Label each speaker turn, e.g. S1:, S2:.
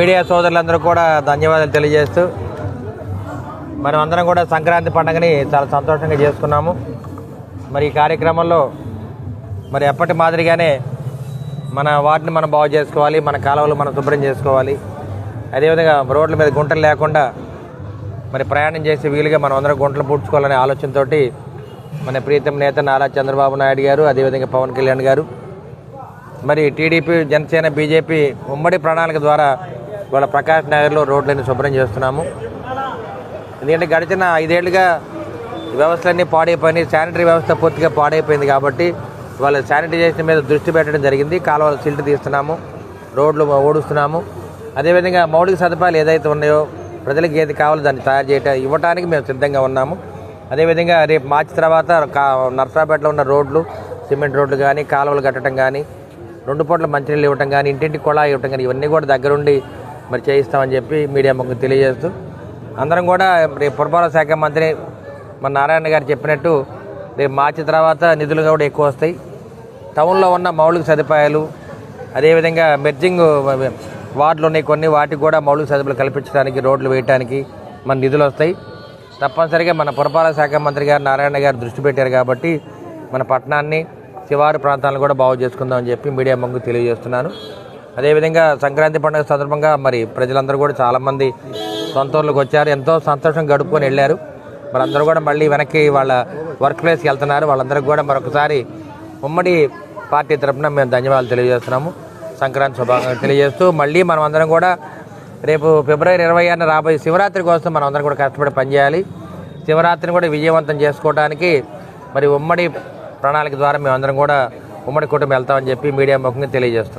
S1: Media సోదరులందరూ కూడా ధన్యవాదాలు తెలియజేస్తూ మనం అందరం కూడా సంక్రాంతి పండుగని చాలా సంతోషంగా చేసుకున్నాము. మరి ఈ కార్యక్రమంలో మరి ఎప్పటి మాదిరిగానే మన వాటిని మనం బాగు చేసుకోవాలి మన కాలువలు మనం శుభ్రం చేసుకోవాలి. అదేవిధంగా రోడ్ల మీద గుంటలు లేకుండా మరి ప్రయాణం చేసే వీలుగా మనం అందరం గుంటలు పూడ్చుకోవాలనే ఆలోచనతో మన ప్రీతం నేత నారా చంద్రబాబు నాయుడు గారు అదేవిధంగా పవన్ కళ్యాణ్ గారు మరి టీడీపీ జనసేన బీజేపీ ఉమ్మడి ప్రణాళిక ద్వారా వాళ్ళ ప్రకాష్ నగర్లో రోడ్లని శుభ్రం చేస్తున్నాము. ఎందుకంటే గడిచిన ఐదేళ్ళుగా వ్యవస్థలన్నీ పాడైపోయినాయి. శానిటరీ వ్యవస్థ పూర్తిగా పాడైపోయింది కాబట్టి వాళ్ళ శానిటైజేషన్ మీద దృష్టి పెట్టడం జరిగింది. కాలువల సిల్ట్ తీస్తున్నాము. రోడ్లు ఓడుస్తున్నాము. అదేవిధంగా మౌలిక సదుపాయాలు ఏదైతే ఉన్నాయో ప్రజలకు ఏది కావాలో దాన్ని తయారు చేయటం ఇవ్వడానికి మేము సిద్ధంగా ఉన్నాము. అదేవిధంగా రేపు మార్చి తర్వాత కా ఉన్న రోడ్లు సిమెంట్ రోడ్లు కానీ కాలువలు కట్టడం కానీ రెండు పూట్ల మంచినీళ్ళు ఇవ్వటం కానీ ఇంటింటి కుళాయి ఇవ్వటం కానీ ఇవన్నీ కూడా దగ్గరుండి మరి చేయిస్తామని చెప్పి మీడియా ముఖం తెలియజేస్తూ అందరం కూడా రేపు పురపాలక శాఖ మంత్రి మన నారాయణ గారు చెప్పినట్టు రేపు మార్చి తర్వాత నిధులు కూడా ఎక్కువ వస్తాయి. టౌన్లో ఉన్న మౌలిక సదుపాయాలు అదేవిధంగా మెర్జింగ్ వార్డులు ఉన్నాయి కొన్ని వాటికి కూడా మౌలిక సదుపాయాలు కల్పించడానికి రోడ్లు వేయడానికి మన నిధులు వస్తాయి. తప్పనిసరిగా మన పురపాలక శాఖ మంత్రి గారు నారాయణ గారు దృష్టి పెట్టారు కాబట్టి మన పట్టణాన్ని శివారు ప్రాంతాలను కూడా బాగు చేసుకుందామని చెప్పి మీడియా ముందు తెలియజేస్తున్నాను. అదేవిధంగా సంక్రాంతి పండుగ సందర్భంగా మరి ప్రజలందరూ కూడా చాలామంది సొంత ఊర్లకు వచ్చారు. ఎంతో సంతోషం గడుపుకొని వెళ్ళారు. మరి అందరూ కూడా మళ్ళీ వెనక్కి వాళ్ళ వర్క్ ప్లేస్కి వెళ్తున్నారు. వాళ్ళందరికీ కూడా మరొకసారి ఉమ్మడి పార్టీ తరఫున మేము ధన్యవాదాలు తెలియజేస్తున్నాము. సంక్రాంతి శుభాకాంక్షలు తెలియజేస్తూ మళ్ళీ మనం అందరం కూడా రేపు ఫిబ్రవరి ఇరవై ఆరున రాబోయే శివరాత్రి కోసం మనం అందరం కూడా కష్టపడి పనిచేయాలి. శివరాత్రిని కూడా విజయవంతం చేసుకోవడానికి మరి ఉమ్మడి ప్రణాళిక ద్వారా మేమందరం కూడా ఉమ్మడి కుటుంబం వెళ్తామని చెప్పి మీడియా ముఖంగా తెలియజేస్తున్నాం.